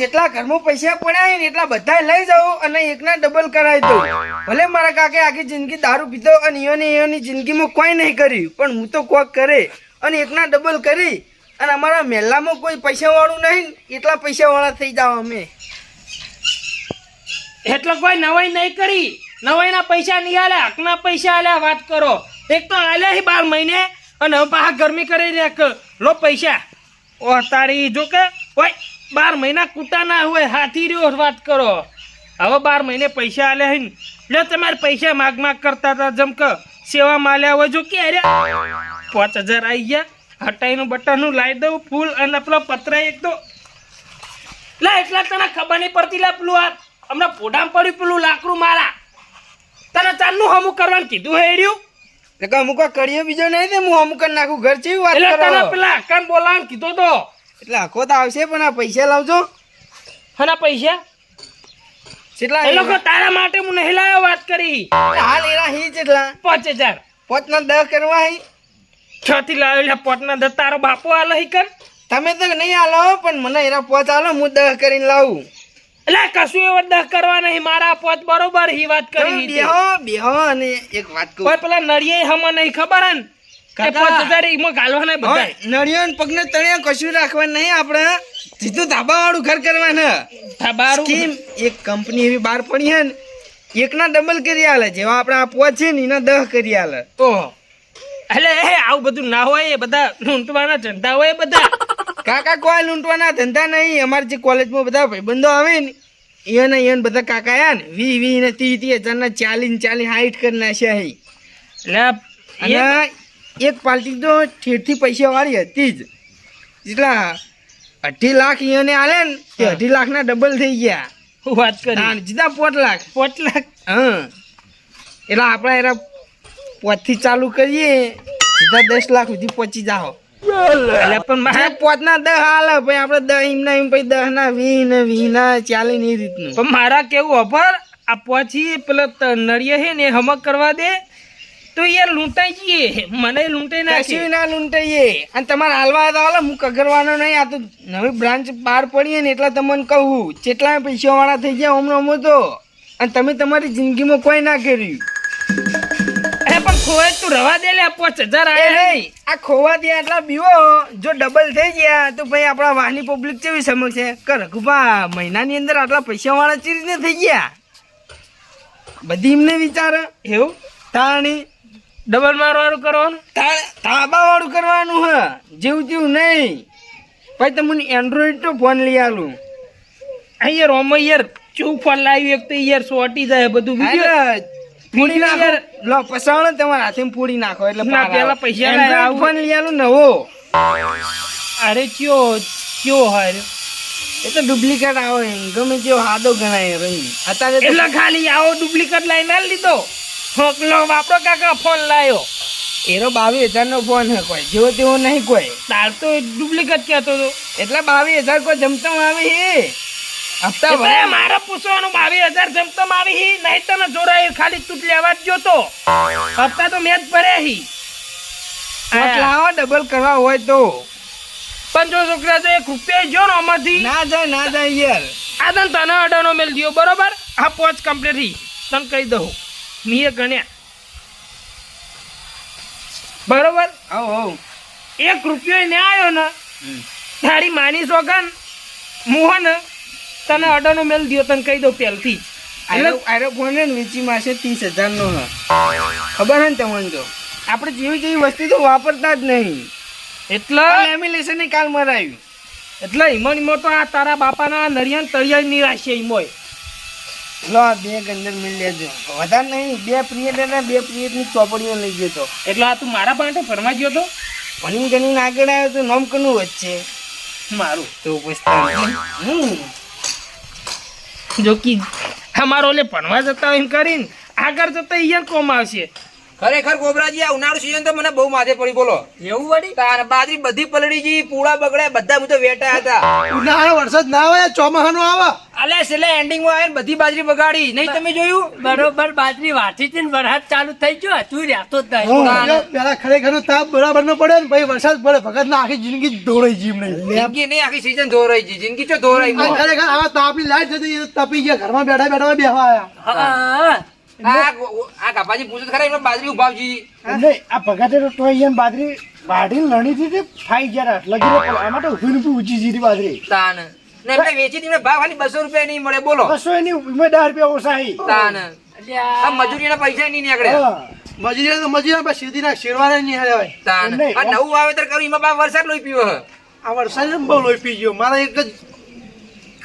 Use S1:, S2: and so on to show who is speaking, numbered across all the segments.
S1: જેટલા ઘરમાં પૈસા પડ્યા ને એટલા બધા લઈ જાઉં અને એકના ડબલ કરાવી દઉં ભલે મારા કાકે આખી જિંદગી દારૂ પીધો અને ઈયોને ઈયોની જિંદગીમાં કોઈ નહીં કર્યું, પણ હું તો કોક કરે અને એકના ડબલ કરી અને અમારા મહેલામાં કોઈ પૈસા વાળું નહીં, એટલા પૈસા વાળા થઈ જાવ અમે.
S2: એટલે કોઈ નવાઈ નહીં કરી. નવાઈના પૈસા નહીં આલ્યા હકના પૈસા આલ્યા વાત કરો. એક તો આલ્યા બાર મહિને અને હવે પાછા ગરમી કરી રાખ લો પૈસા. ઓ તારી જો કે, ઓય બાર મહિના કૂટા ના હોય હાથી રહ્યો વાત કરો. હવે બાર મહિને પૈસા આલ્યા હી ને તમારે પૈસા માગ માગ કરતા હતા જેમ કે સેવા માલ્યા હોય જો કે અરે પાંચ હજાર આવી ગયા. હટાઈનું બટનનું લાવી દઉં ફૂલ અને પેલો પત્ર એક તો લે એટલા તને ખબર નહીં પડતી લે પેલું આ હમણાં પોડામ પડ્યું પેલું લાકડું મારા તને ચાલનું હમું કરવાનું કીધું હે રહ્યું
S1: એટલે અમુક કરીએ બીજો નહીં ને હું અમુક કરી નાખું. ઘર છે વાત
S2: પેલા અકાન બોલાવાનું કીધો તો.
S1: એટલે આખો તો આવશે પણ આ પૈસા લાવજો.
S2: હના પૈસા?
S1: કેટલા
S2: એ લોકો તારા માટે હું નહીં લાવ્યો વાત કરી.
S1: હાલ એના હી કેટલા
S2: પાંચ હજાર
S1: પોત ના દસ કરવા હી.
S2: છ થી લાવ્યો એટલે પોતના દસ તારો બાપો હાલ હી કર.
S1: તમે તો નહીં હાલો પણ મને એના પોત હાલો હું દસ કરીને લાવું.
S2: એટલે કશું એવો દસ કરવા નહીં. મારા પોત બરોબર હી વાત કરી.
S1: બેહો બેહો અને એક વાત કહું.
S2: પેલા નળિયે હમ નહીં ખબર હે ને?
S1: ને પગને કશું રાખવાનું નહીં આપણે સીધું ધાબા વાળું ઘર કરવાના. સ્કીમ એક કંપની એવી બહાર પડી હે ને એકના ડબલ કરી આલે જેવા આપણે આપવા છે ને એના દહ કરી આલે.
S2: ઓહો. એટલે એ આવું બધું ના હોય એ બધા લૂંટવાના ધંધા હોય બધા.
S1: કાકા કોઈ લૂંટવાના ધંધા નહીં. અમારે જે કોલેજમાં બધા ભાઈબંધો આવે ને એને એને બધા કાકા આયા ને વી વી ને ત્રીસ ત્રીસ હજાર ના ચાલી ને ચાલી હાઈટ કરી નાખ્યા
S2: એટલે
S1: એક પાર્ટી તો પૈસા વાળી હતી જ. એટલા અઢી લાખ એને આલે ને તે અઢી લાખ ના ડબલ થઈ ગયા.
S2: હું વાત કરી.
S1: જીતા પોટ પોત લાખ.
S2: પોટ લાખ?
S1: હા. એટલે આપણે એના પોતથી ચાલુ કરીએ સીધા દસ લાખ સુધી પહોંચી જાઓ.
S2: એટલે પણ મારે
S1: પોતના દહ હાલે આપણે દહ એમના એમ પછી દહ ના વી ને વી ના ચાલે ને એ રીતનું.
S2: પણ મારા કેવું અભર આ પછી પેલા નળિયા હે ને હમક કરવા દે. તો યાર લૂંટાઈ જઈએ. મને લૂંટાઈ
S1: કશું ના લૂંટાઈએ. અને તમારે હાલવા તો હાલો હું કગરવાનો નહીં આ તો નવી બ્રાન્ચ બહાર પડીએ ને એટલે તમને કહું કેટલા પૈસાવાળા થઈ ગયા હમણાં હમણાં તો. અને તમે તમારી જિંદગીમાં કોઈ ના કર્યું.
S2: અરે પણ ખોય તું રવા દે લે પાંચ હજાર
S1: એ નહીં આ ખોવા એટલા બીવો જો ડબલ થઈ ગયા તો ભાઈ આપણા વાહની પબ્લિક કેવી સમજશે કે રઘુભા મહિનાની અંદર આટલા પૈસાવાળા ને થઈ ગયા. બધી એમને વિચાર
S2: એવું?
S1: તાણી
S2: ડબલ મારવાળું કરવાનું?
S1: તાબા વાળું કરવાનું હ. જેવું તેવું નહીં. પછી તમને એન્ડ્રોઈડ તો ફોન લઈ આલું.
S2: અહીંયા રોમો યાર ચૂપ ફોન લાવ્યું એક તો યાર સોટી જાય બધું. વીડિયો
S1: પૂરી નાખો. લો ને તમારા હાથે પૂરી નાખો એટલે
S2: ના, પેલા પૈસા આવું.
S1: ફોન લઈ આલું નવો.
S2: અરે ક્યો કયો હાર?
S1: એ તો ડુપ્લિકેટ આવો એમ ગમે તેવો હાદો ગણાય રંગ અત્યારે
S2: એટલે ખાલી આવો ડુપ્લિકેટ લઈને આલી લીધો હોકલો બાપડો કાકા ફોન લાવ્યો
S1: એનો બાવીસ હજાર નો ફોન હે કોઈ. જેવો તેવો નહીં કોઈ.
S2: તાર તો ડુપ્લિકેટ કહેતો હતો.
S1: એટલે બાવીસ હજાર કોઈ જમતમ આવી હે? હપ્તા ભરે.
S2: મારે પૂછવાનું બાવીસ હજાર જમતમ આવી હી? નહીં તને જોડાય ખાલી તૂટ લેવા જ જોતો. હપ્તા તો મેં જ ભર્યા હી.
S1: લાવો ડબલ કરવા હોય તો.
S2: પણ જો છોકરા તો એક રૂપિયા જો ને આમાંથી.
S1: ના જાય ના જાય યાર.
S2: આ તને તને અડાનો મેલ દ્યો બરોબર? આ પોચ કમ્પ્લીટ હી. તને કહી દઉં. મીએ ગણ્યા. બરોબર? એક રૂપિયો ને આવ્યો ને તારી માની સોગન મોહન તને અડાનો મેલ દિયો તને કહી દઉં પહેલથી
S1: આરો ફોન ને વેચી માસે ત્રીસ હજાર નો? ખબર હે ને તમને તો? આપણે જેવી જેવી વસ્તુ તો વાપરતા જ નહીં.
S2: એટલે
S1: લેમિનેશનની કાલ મરાયું.
S2: એટલે ઈમણ ઈમો તો આ તારા બાપાના નરિયાન તળિયા નિરાશે ઈમોય
S1: લો આ બે ગંદર મિલ લેજો. વધારે નહીં બે પિરિયડ અને બે પિરિયડની ચોપડીઓ લઈ ગયો તો.
S2: એટલે આ તું મારા માટે ફરવા ગયો તો?
S1: ભણી ગણીને આગળ આવ્યો તો નોમ કનું વચ્ચે
S2: મારું.
S1: તો હમ.
S2: જો કે અમારો ઓલે ભણવા જતા હોય એમ કરીને આગળ જતા અહીંયા કોમ આવશે.
S3: ખરેખર ગોબરાજી આ ઉનાળુ સીઝન તો મને બહુ માથે પડી બોલો.
S4: એવું વળી?
S3: તાર બાજરી બધી પલડી ગઈ પૂળા બગડ્યા બધા હું તો વેટા હતા.
S5: ઉનાળો વરસાદ ના આવે ચોમાહાનો આવે.
S3: અલે છેલ્લે એન્ડિંગમાં આવીને બધી બાજરી બગાડી. નહીં તમે જોયું?
S4: બરોબર બાજરી વાટી હતી ને વરસાદ ચાલુ થઈ ગયો તું રહેતો જ નહીં.
S5: પેલા ખરેખર તાપ બરાબર નો પડે ને ભાઈ વરસાદ પડે ભગત ના આખી જિંદગી ધોરાઈ જીમ નહીં.
S3: જિંદગી નહીં આખી સીઝન ધોરાઈ ગઈ જિંદગી તો ધોરાઈ
S5: ખરેખર આવા તાપની લાઈટ જતી તપી ગયા ઘરમાં બેઠા બેઠા બેહવા આયા.
S4: હા.
S3: આ આ કાપાજી પૂછે ખરા એમને બાજરી ઉભાવજી.
S6: નહીં આ ભગાતે તો તોય એમ બાજરી વાઢીને લણી હતી ફાઈ ગયા લગી લો તો ઊભી ઊભી ઊંચી જીરી બાજરી.
S3: તાન. ને એમને વેચી હતી ભાવ ખાલી બસો રૂપિયા નહીં મળે બોલો.
S6: બસો એની ઉમે દસ રૂપિયા ઓછા
S3: તાન. આ મજૂરીના પૈસા નહીં
S6: નીકળે.
S5: મજૂરી તો મજૂરી બસ સીધી ના શેરવાને નહીં હાલે
S3: તાન. આ નવું વાવેતર કર્યું એમાં બા વરસાદ લોહી પીવો
S5: આ વરસાદ બહુ લોહી પી ગયો. મારા એક જ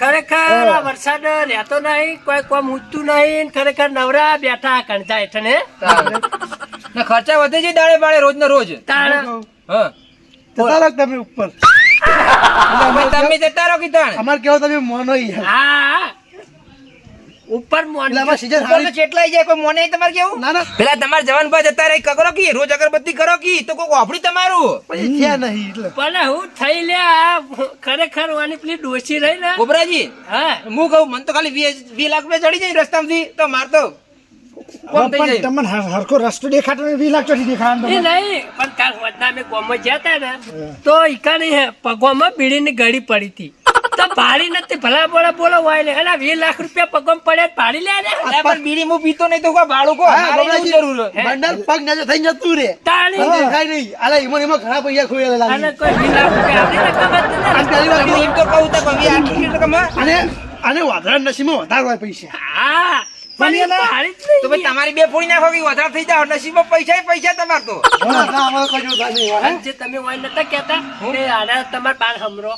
S4: ખરેખર આ વરસાદ રહેતો નહીં કોઈ કોમ ઉઠતું નહીં ખરેખર નવરા બેઠા કંટા હેઠળ ને?
S3: ને ખર્ચા વધે છે દાડે બાળે રોજ. ને રોજ
S5: રાખ તમે ઉપર.
S3: તમે જતા રહો કીધા
S5: અમાર કેવો તમે મોનો
S4: હા. ઉપર મોન
S5: એટલે સીઝન
S3: ઉપર તો ચેટલાઈ જાય કોઈ મોને તમારે કેવું?
S5: ના ના.
S3: પેલા તમારા જવાન ભાઈ જતા રહી કરો કી રોજ અગરબત્તી કરો કી? તો કોઈ વાપરી તમારું.
S5: પછી થયા નહીં એટલે.
S4: પણ હું થઈ લ્યા ખરેખર વાની પેલી ડોસી રહી ને
S3: ગોબરાજી
S4: હા.
S3: હું કહું મને તો ખાલી વીસ વીસ લાખ રૂપિયા ચડી જાય રસ્તામાંથી તો માર તો.
S6: પણ
S3: જાય.
S6: તમને હર- રસ્તો દેખાતો નહીં
S4: એ નહીં પણ કાલ વચના અમે ગોમાં ગયા હતા ને તો ઈકાની હે પગોમાં બીડીની ગળી પડી હતી. તો ભાડી નથી. ભલા બોલા બોલો વાય ને એના વીસ લાખ રૂપિયા પગમ પડે તો લે ને.
S3: પણ બીડી હું પીતો નહીં તો કોઈ ભાડું કો જરૂર
S5: બંડલ પગ નજર થઈ જતું રે
S4: તાણી
S5: દેખાય નહીં. અલે એમાં ને ઘણા પૈસા ખોયેલા
S4: અને કોઈ વીસ લાખ રૂપિયા આપણી રકમ હતી ને.
S3: તો કહું તો કવિ આઠ લીટર કમા
S5: અને અને વાદળા નસીબમાં વધારે હોય પૈસા.
S4: હા.
S3: તો ભાઈ તમારી બે ફોડી નાખો કે વધારે થઈ જાવ નસીબમાં પૈસા પૈસા તમાર તો.
S5: ના, ના, અમારે કશું થાય નહીં, હે?
S4: અને જે તમે નતા કહેતા કે આના તમારા બાર હમરો.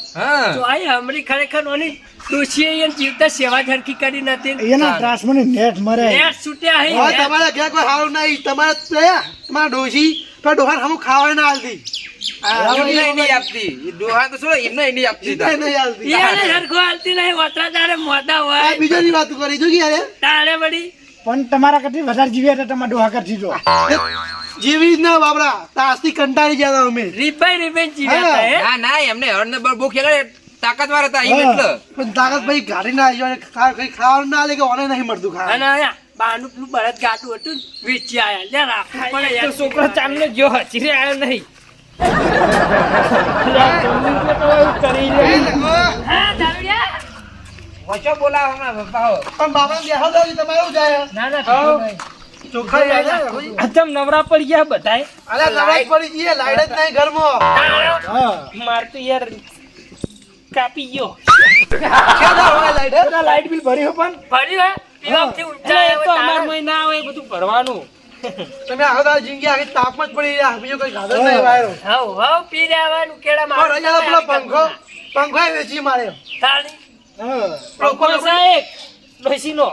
S4: તો હમરી ખરેખર ઓની ડોશીએ એને જીવતા સેવા ઝરકી કરી નથી.
S6: એના ત્રાસમાં ની નેટ મરે.
S4: નેટ છૂટ્યા હી
S5: હવે તમારે ઘેર કોઈ નહીં. તમારા તો તમારા ડોશી તો ડોહાન હમું ખાવાય ના હાલતી
S3: આ એમને ય નહીં આપતી એ ડોહા તો શું એમને ય નહીં આપતી
S5: એ નહીં હાલતી
S4: એને હરખો હાલતી નહીં વતરાદારે મોઢા
S5: આ
S4: હોય
S5: બીજાની વાતો કરી જો કે યાર
S4: તારે વળી
S6: પણ તમારા કરતી વધારે જીવ્યા હતા તમારા ડોહા કરતી તો
S5: જેવી ના બાબરા તાસથી કંટાળી ગયા હતા અમે
S4: રીપાઈ રીપાઈ જીવ્યા હતા,
S3: ના ના એમને બળ બહુ ખેલાડે તાકાતવાર હતા એટલે
S5: પણ તાકાત ભાઈ ગાડી ના આવી ખાવાનું ના લે કે ઓને નહીં મળતું ખાવાનું
S4: બાનું પેલું બળદ ગાડું હતું વેચી આવ્યા લે રાખવું પડે
S2: તો
S4: યાર.
S2: છોકરો ચાંદલો જો હચી આવ્યો નહીં. નવરા પડી ગયા બધા
S5: અલા નવાજ પડી જઈએ લાઈટ જ નહીં ઘરમાં.
S6: હા.
S2: માર તો યાર કાપી ગયો.
S5: લાઈટ?
S6: બિલ ભર્યું પણ.
S4: ફરી હે? પીવાથી ઊંચા
S2: એટલે તો અમાર
S4: તારા.
S2: આવે બધું ભરવાનું.
S5: તમે આખો દાડો જિંદગી આખી તાપમાં જ પડી રહ્યા. બીજો કોઈ સાધન નહીં વાયરો.
S4: હવ, હાઉ પી રહેવાનું, કેળા
S5: પણ અહીંયા પેલો પંખો પંખો વેચી માર્યો
S4: તાળી.
S6: હા.
S5: પંખો
S2: સાહેબ ડોશીનો.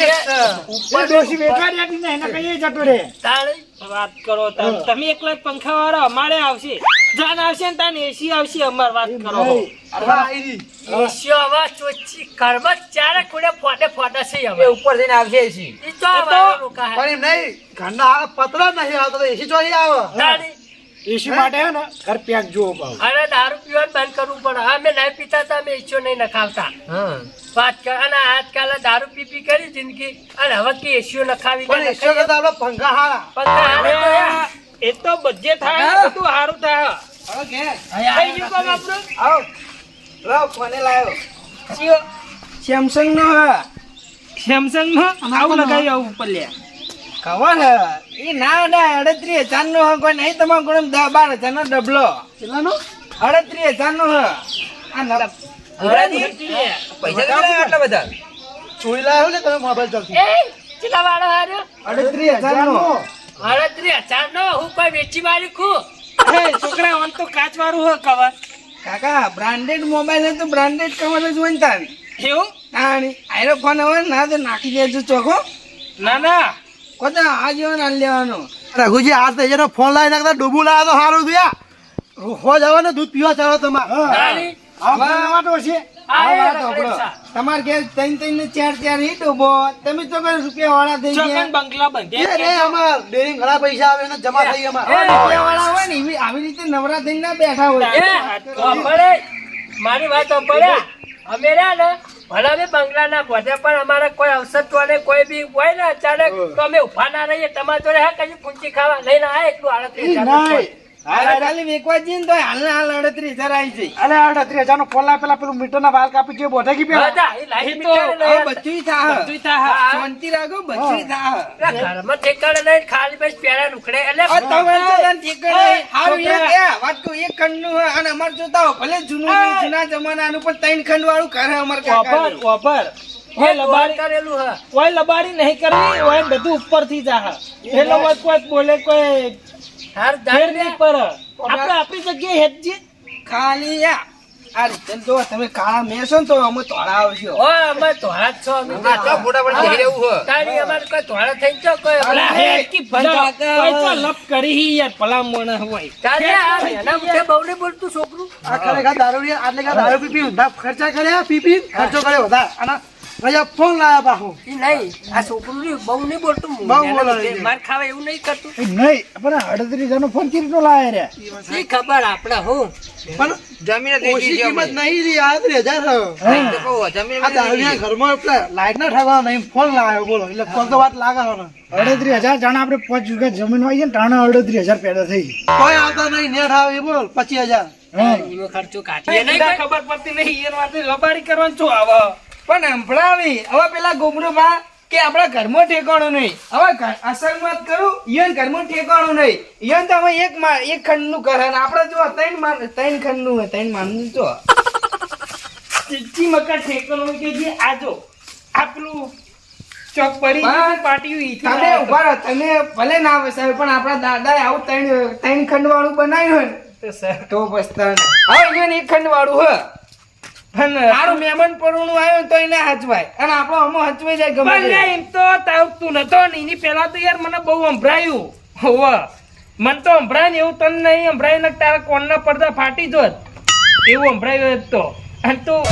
S6: એ ડોશી વેચવા દેતી નહીં? એના કઈ જતો રે
S4: તાળી.
S2: વાત કરો તમે એકલા જ પંખા વાળો અમારે આવશે જાન આવશે ને તાને એસી આવશે અમાર વાત કરો.
S4: એશિયો હવે ચોચ્છી ઘરમાં ચારે ખૂણે ફોટે ફોટે છે હવે.
S3: ઉપર જઈને આવશે એસી
S4: ઈ તો.
S5: પણ એમ નહીં ઘરના પતરા નહીં આવતો એસી ચોથી આવે.
S6: એસી માટે હે ને ઘર પેક જોવો ભાવ
S4: અને દારૂ પીવાનું બંધ કરવું પડે. અમે નહીં પીતા તા અમે ઈચ્છો નહીં નખાવતા.
S3: હા.
S4: વાત કર અને આજકાલ દારૂ પી પી કરી જિંદગી. અને હવે કે એસીઓ નખાવી
S5: પણ એસી કરતા આપડે પંખા હારા.
S4: પંખા હારે
S2: એ તો બધે થાય બધું સારું થાય.
S5: હવે કે?
S2: કઈ ગયું કામ આપણું?
S3: આવો. લાવ કોને લાવ્યો.
S2: ચિયો
S1: સેમસંગ નો હા.
S2: સેમસંગ નો આવું લગાવી આવું ઉપર લે.
S1: ખબર હે? એ ના ના અડત્રીસ હજાર નો કોઈ નહીં તમારે કોણ દસ બાર હજાર નો ડબલો.
S5: કેટલાનો?
S1: અડત્રીસ હજાર નો હે. આ
S3: પૈસા આટલા બધા?
S5: ચોરી લાવ્યો ને તમે મોબાઈલ
S4: એ કેટલા વાળો હાર્યો?
S1: અડત્રીસ હજાર નો
S4: અડત્રીસ હજાર નો હું કોઈ વેચી મારી ખું?
S2: હે છોકરા આમ તો કાચ વાળું હોય કવર
S1: કાકા બ્રાન્ડેડ મોબાઈલ હે તો બ્રાન્ડેડ કવર જ હોય તારી.
S2: એવું?
S1: તાણી. આયરો ફોન હવે ના તો નાખી દેજો ચોખો.
S2: ના ના.
S1: કોતા આ જેવો ના લેવાનો?
S5: રઘુજી આ તો એનો ફોન લાવી નાખતા ડૂબું લાવ્યા તો સારું થયા રોજ આવે ને દૂધ પીવા ચાલો તમારે.
S1: તમારે ઘેર ત્રણ ત્રણ ને ચાર ચાર ઈ ડૂબો. તમે તો કઈ રૂપિયા વાળા થઈ ગયા.
S4: બંગલા બંધે.
S5: રે આમાં ડેરિંગ ઘણા પૈસા આવે ને જમા થઈ
S1: આ રૂપિયા વાળા હોય ને એવી- આવી રીતે નવરા થઈને ના બેઠા હોય.
S4: મારી વાત. અમે રહ્યા ને ભલે અમે બંગલાના બધે પણ અમારે કોઈ અવસર તો ને કોઈ બી હોય ને અચાનક તો અમે ઊભા ના રહીએ. તમારા જોડે હા કઈ પૂંચી ખાવા લઈને આ એટલું આડત્રીસ નું
S1: ને
S6: નો ના
S4: એ
S2: એ
S4: ને.
S1: એ જૂનું છે, જૂના જમાનાનું પણ ત્રણ ખંડ વાળું કરે અમારે
S2: લબાડી
S4: કરેલું હા.
S2: ઓય લબાડી નહીં કરવી બધું બધું ઉપરથી જા એટલે ઓય કોઈ બોલે કોઈ
S4: હાર
S2: ફેર પર. આપણે આપણી જગ્યાએ હેતજી.
S1: ખાલી યા આ રીતે જો તમે કાળા મેસો તો અમે તોડા આવશો.
S4: ઓ અમે ધોળા છો અમે
S3: તો ફોટા પડી જઈ રહેવું છે.
S4: તારી અમારે કોઈ થઈ
S1: હે,
S2: હેતકી ભલા.
S1: કાકા
S2: તો લપ કરી હી યાર ભલા મોણા હોય.
S4: તારે આ એના મુખે બોલતું છોકરું.
S5: આ ખરેખર દારૂ આટલે કા દારૂ પી પી ખર્ચા કર્યા પી પી ખર્ચો કર્યો વધારે અને પછી ફોન લાયા પાછું
S4: ઈ નહીં આ છોકરું બહુ નહીં બોલતું
S5: બહુ બોલે
S4: માર ખાવા એવું નહીં કરતું.
S6: એ નહીં પણ અડત્રીસ હજાર નો ફોન કેવી રીતનો લાયા રે?
S4: શી ખબર આપણે હું.
S5: પણ
S3: જમીન
S5: ઓછી કિંમત. નહીં રી આડત્રીસ હજાર છે.
S3: નહીં જમીન
S5: આ ઘરમાં લાઈટ ના ઠગવા નહીં ફોન લાવ્યો બોલો. એટલે ફોન તો વાત લાગે છે ને.
S6: અડત્રીસ હજાર જાણે આપણે પાંચ વીઘા જમીન હોય છે ને ટાણા અડત્રીસ હજાર પેદા થઈ
S5: કોઈ આવતા નહીં નેઠ આવે એ બોલ પચીસ હજાર.
S4: ખર્ચો કોઈ.
S2: ખબર પડતી નહીં એ વાત લબાડી કરવાનું શું આવે?
S1: પણ સંભળાવી હવે પેલા ગોબરોમાં કે આપણા ઘરમાં ઠેકાણું નહીં. હવે ઘર- કરું ઈયોન ઘરમાં ઠેકાણું નહીં. ઈયોન તો હવે એક મા- એક ખંડનું કરે ને આપણે જો ત્રણ માન ત્રણ ખંડનું ત્રણ માનનું જો.
S2: ચીચી મકા ઠેકાણું કે જે આજો આપણું ચોક પડી ઈથી
S1: તમે ઊભા રહો તમે ભલે ના વસાવે પણ આપણા દાદાએ આવું ત્રણ ત્રણ ખંડ વાળું બનાવ્યું હોય. ને તો બસ હવે એક ખંડ વાળું હોય મારું મહેમાન પરણું આવ્યું તો એને હચવાય. અને આપણો અમો હચવાઈ જાય ગમે
S2: પણ
S1: તો.
S2: તાવતું નતો એની પહેલા તો યાર મને બહુ સંભળાયું હોવ. મને તો સંભળાય ને એવું તને નહીં. સંભળાય ને તારા કોણના પડદા ફાટી જોત. એવું સંભળાયું જ તો. અને તું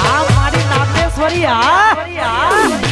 S2: આ મારી નામેશ્વરી આ